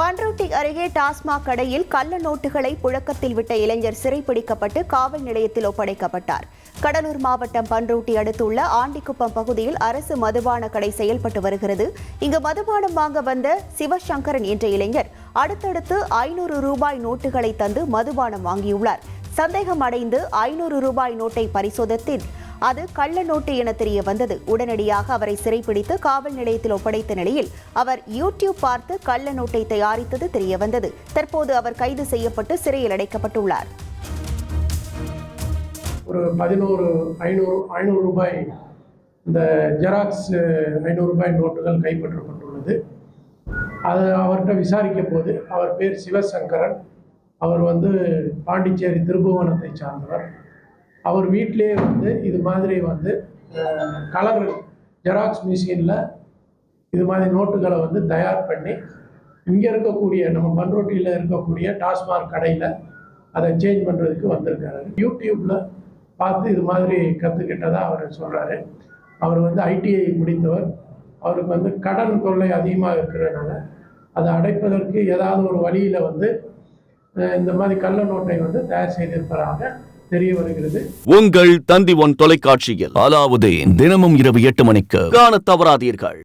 பன்ருட்டி அருகே டாஸ்மாக் கடையில் கள்ள நோட்டுகளை புழக்கத்தில் விட்ட இளைஞர் சிறைப்பிடிக்கப்பட்டு காவல் நிலையத்தில் ஒப்படைக்கப்பட்டார். கடலூர் மாவட்டம் பன்ருட்டி அடுத்துள்ள ஆண்டிக்குப்பம் பகுதியில் அரசு மதுபான கடை செயல்பட்டு வருகிறது. இங்கு மதுபானம் வாங்க வந்த சிவசங்கரன் என்ற இளைஞர் அடுத்தடுத்து ஐநூறு ரூபாய் நோட்டுகளை தந்து மதுபானம் வாங்கியுள்ளார். சந்தேகம் அடைந்து ஐநூறு ரூபாய் நோட்டை பரிசோதித்தில் அது கள்ள நோட்டு என தெரிய வந்தது. உடனடியாக அவரை சிறைப்பிடித்து காவல் நிலையத்தில் ஒப்படைத்த நிலையில் அவர் யூடியூப் பார்த்து கள்ள நோட்டை தயாரித்தது தெரிய வந்தது. தற்போது அவர் கைது செய்யப்பட்டு சிறையில் அடைக்கப்பட்டுள்ளார். ஒரு பதினோரு ஐநூறு ஐநூறு ரூபாய் இந்த ஜெராக்ஸ் ஐநூறு ரூபாய் நோட்டுகள் கைப்பற்றப்பட்டுள்ளது. அது அவர்கிட்ட விசாரிக்க போது அவர் பேர் சிவசங்கரன். அவர் வந்து பாண்டிச்சேரி திருபுவனத்தை சார்ந்தவர். அவர் வீட்டிலே வந்து இது மாதிரி வந்து கலர் ஜெராக்ஸ் மிஷினில் இது மாதிரி நோட்டுகளை வந்து தயார் பண்ணி இங்கே இருக்கக்கூடிய நம்ம பன்ரோட்டியில் இருக்கக்கூடிய டாஸ்மாக் கடையில் அதை சேஞ்ச் பண்ணுறதுக்கு வந்திருக்காரு. யூடியூப்பில் பார்த்து இது மாதிரி கற்றுக்கிட்டதாக அவர் சொல்கிறாரு அவர் வந்து ஐடிஐ முடித்தவர். அவருக்கு வந்து கடன் தொல்லை அதிகமாக இருக்கிறதுனால அதை அடைப்பதற்கு ஏதாவது ஒரு வழியில் வந்து இந்த மாதிரி கள்ள நோட்டை வந்து தயார் செய்திருப்பதாக தெரிய வருகிறது. உங்கள் தந்தி ஒன் தொலைக்காட்சியில். அலாவுதீன் தினமும் இரவு எட்டு மணிக்கு. காணத் தவறாதீர்கள்.